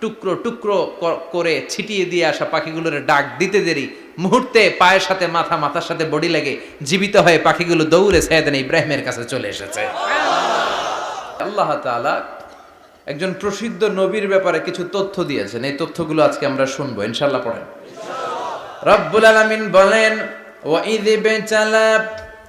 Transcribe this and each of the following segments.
টুকরো টুকরো করে ছিটিয়ে দিয়ে আসা পাখিগুলোর ডাক দিতে দেরি। মুহূর্তে পায়ের সাথে মাথা, মাথার সাথে বডি লেগে জীবিত হয়ে পাখিগুলো দৌড়ে সৈয়দান ইব্রাহিমের কাছে চলে এসেছে। আল্লাহ একজন প্রসিদ্ধ নবীর ব্যাপারে কিছু তথ্য দিয়েছেন। এই তথ্যগুলো আজকে আমরা শুনব ইনশাল্লাহ পড়েন। রব্বুল আলামিন বলেন ওয়াইদ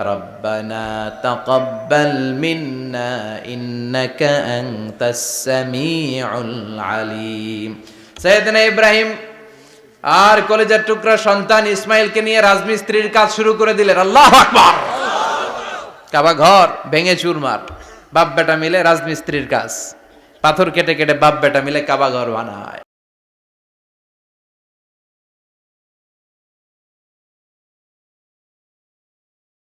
ربنا تقبل منا إنك أنت السميع العليم سيدنا إبراهيم আর কলেজের টুকরা সন্তান ইসমাইলকে নিয়ে রাজমিস্ত্রির কাজ শুরু করে দিলেন আল্লাহ আকবার কাবা ঘর ভেঙে চুরমার বাপ বেটা মিলে রাজমিস্ত্রির কাজ পাথর কেটে কেটে বাপ বেটা মিলে কাবা ঘর বানায়